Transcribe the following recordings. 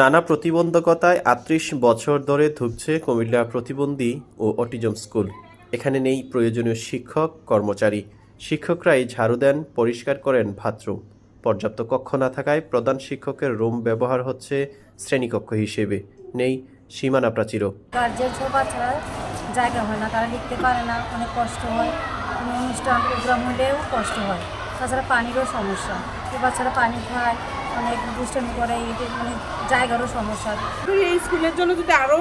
নানা প্রতিবন্ধকতায় আটত্রিশ বছর ধরে ধুঁকছে কুমিল্লা প্রতিবন্ধী ও অটিজম স্কুল। এখানে নেই প্রয়োজনীয় শিক্ষক, কর্মচারী। শিক্ষকরাই ঝাড়ু দেন, পরিষ্কার করেন বাথরুম। পর্যাপ্ত কক্ষ না থাকায় প্রধান শিক্ষকের রুম ব্যবহার হচ্ছে শ্রেণীকক্ষ হিসেবে। নেই সীমানা প্রাচীরও। জায়গা হয় না, তারা লিখতে পারে না, অনেক কষ্ট হয়। কোনো অনুষ্ঠান, প্রোগ্রাম হলেও কষ্ট হয়। তাছাড়া পানিরও সমস্যা। বাচ্চারা পানি খায় অনেক দুষ্টামি করে মানে জায়গারও সমস্যা। এই স্কুলের জন্য যদি আরও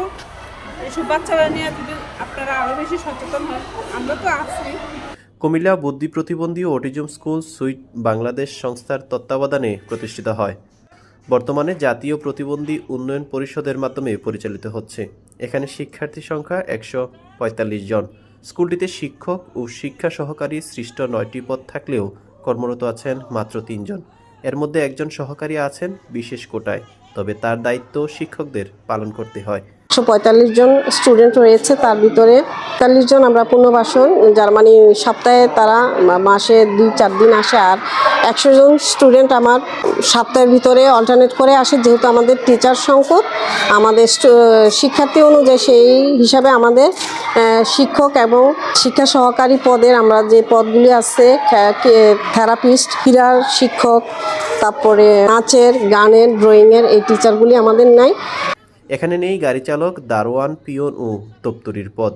এসব বাচ্চারা নিয়ে যদি আপনারা আরও বেশি সচেতন হন আমরা তো আছি। কুমিল্লা বুদ্ধি প্রতিবন্ধী ও অটিজম স্কুল সুইট বাংলাদেশ সংস্থার তত্ত্বাবধানে প্রতিষ্ঠিত হয়। বর্তমানে জাতীয় প্রতিবন্ধী উন্নয়ন পরিষদের মাধ্যমে পরিচালিত হচ্ছে। এখানে শিক্ষার্থী সংখ্যা একশো পঁয়তাল্লিশ জন। স্কুলটিতে শিক্ষক ও শিক্ষা সহকারী সৃষ্ট নয়টি পদ থাকলেও কর্মরত আছেন মাত্র তিনজন। এর মধ্যে একজন সহকারী আছেন বিশেষ কোটায়, তবে তার দায়িত্ব শিক্ষকদের পালন করতে হয়। একশো পঁয়তাল্লিশ জন স্টুডেন্ট রয়েছে, তার ভিতরে পঁয়তাল্লিশ জন আমরা পুনর্বাসন যার মানে সপ্তাহে তারা মাসে দুই, চার দিন আসে, আর একশো জন স্টুডেন্ট আমার সপ্তাহের ভিতরে অল্টারনেট করে আসে, যেহেতু আমাদের টিচার সংকট, আমাদের শিক্ষার্থী অনুযায়ী সেই হিসাবে আমাদের শিক্ষক এবং শিক্ষা সহকারী পদের আমরা যে পদগুলি আছে থেরাপিস্ট ক্রীড়ার শিক্ষক তারপরে নাচের, গানের ড্রয়িংয়ের এই টিচারগুলি আমাদের নাই। এখানে নেই গাড়ি চালক, দারোয়ান, পিয়ন ও দপ্তরির পদ।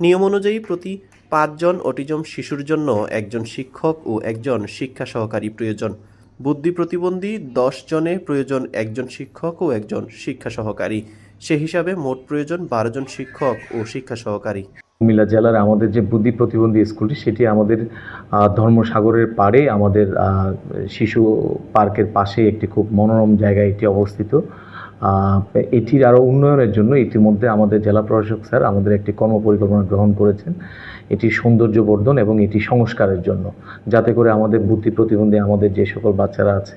নিয়ম অনুযায়ী প্রতি পাঁচজন অটিজম শিশুর জন্য একজন শিক্ষক ও একজন শিক্ষা সহকারী প্রয়োজন। বুদ্ধি প্রতিবন্ধী দশ জনে, প্রয়োজন একজন শিক্ষক ও একজন শিক্ষা সহকারী। সে হিসাবে মোট প্রয়োজন বারো জন শিক্ষক ও শিক্ষা সহকারী। কুমিল্লা জেলার আমাদের যে বুদ্ধি প্রতিবন্ধী স্কুলটি, সেটি আমাদের ধর্মসাগরের পাড়ে আমাদের শিশু পার্কের পাশে একটি খুব মনোরম জায়গায় এটি অবস্থিত। এটির আরও উন্নয়নের জন্য ইতিমধ্যে আমাদের জেলা প্রশাসক স্যার আমাদের একটি কর্মপরিকল্পনা গ্রহণ করেছেন। এটি সৌন্দর্য বর্ধন এবং এটি সংস্কারের জন্য। যাতে করে আমাদের বুদ্ধি প্রতিবন্ধী, আমাদের যে সকল বাচ্চারা আছে,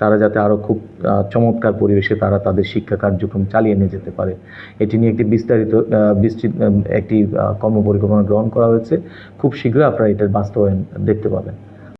তারা যাতে আরও খুব চমৎকার পরিবেশে তারা তাদের শিক্ষা কার্যক্রম চালিয়ে নিয়ে যেতে পারে। এটি নিয়ে একটি বিস্তারিত বিস্তৃত একটি কর্মপরিকল্পনা গ্রহণ করা হয়েছে। খুব শীঘ্রই আপনারা এটার বাস্তবায়ন দেখতে পাবেন।